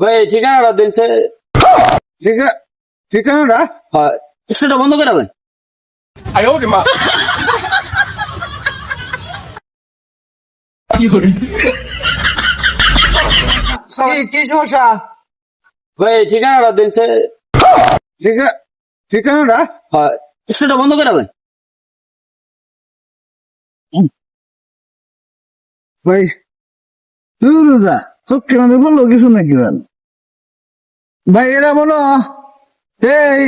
ভাই ঠিকানাটা দিন সে ঠিকানাটা? হ্যাঁ। সেটা বন্ধ করে ভাই বন্ধ ভাই রোজা? চোখকে আমাদের বলল কিছু নাকি ভাই? ভাই এরা এই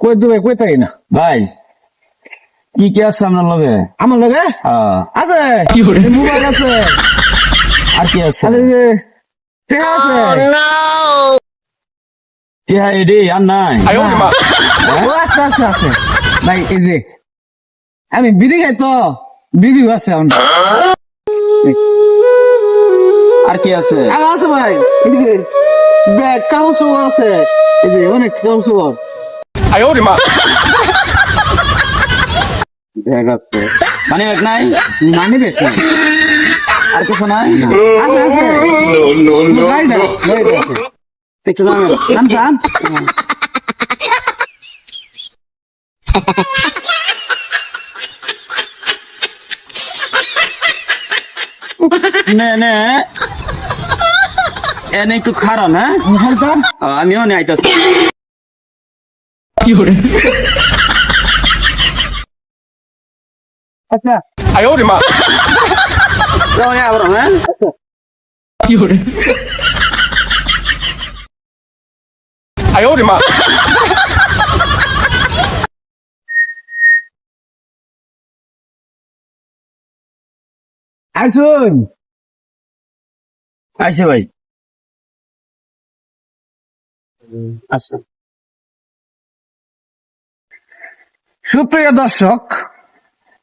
কই দিবে কই তাই না? ভাই কি কি আছে আপনার লগে? আমার লগে? হ্যাঁ। আছে? কি আছে। আর কি oh, হ্যাঁ? আছে? আছে। ভাই এই যে আমি বিড়ি খাই তো বিড়ি আছে আর কি আছে? আর আছে ভাই যে কাউসুল আছে। এই যে অনেক কাউসুল আয় ওরে মা। ব্যাগ আছে। মানে ব্যাগ নাই? মানে ব্যাগ নাই? আর কিছু নাই? আছে আছে। নো নে নে। এনে একটু খারাপ হ্যাঁ? আমিও নিয়ে আইতাছি। কি করে আচ্ছা। আয়ো রে মা। আবার হ্যাঁ? কি করে আয়ো রে মা। আসুন আসি ভাই। আচ্ছা। সুপ্রিয় দর্শক,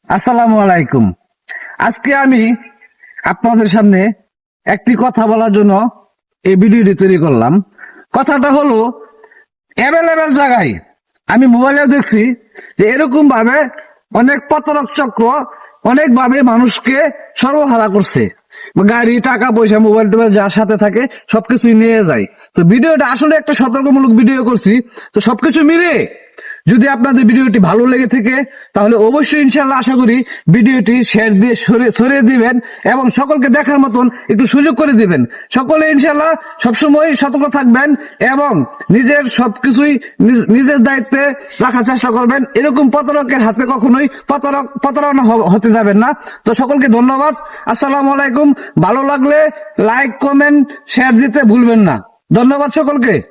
আসসালামু আলাইকুম। আজকে আমি আপনাদের সামনে একটি কথা বলার জন্য এই ভিডিওটি তৈরি করলাম। কথাটা হলো অ্যাভেলেবেল জায়গায় আমি মোবাইলে দেখছি যে এরকম ভাবে অনেক প্রতারক চক্র অনেক ভাবে মানুষকে সর্বহারা করছে। গাড়ি, টাকা, পয়সা মোবাইল টোবাইল যার সাথে থাকে, সবকিছুই নিয়ে যায়। তো ভিডিওটা আসলে একটা সতর্কমূলক ভিডিও করছি। তো সবকিছু মিলে যদি আপনাদের ভিডিওটি ভালো লেগে থাকে, তাহলে অবশ্যই ইনশাল্লাহ আশা করি ভিডিওটি শেয়ার দিয়ে সরে- ছড়িয়ে দিবেন এবং সকলকে দেখার মতন একটু সুযোগ করে দিবেন। সকলে ইনশাল্লাহ সবসময় সতর্ক থাকবেন এবং নিজের সবকিছুই নিজ- নিজের দায়িত্বে রাখার চেষ্টা করবেন। এরকম প্রতারকের হাতে কখনোই প্রতারক প্রতারণা হতে যাবেন না। তো সকলকে ধন্যবাদ। আসসালামু আলাইকুম। ভালো লাগলে লাইক, কমেন্ট, শেয়ার দিতে ভুলবেন না। ধন্যবাদ সকলকে।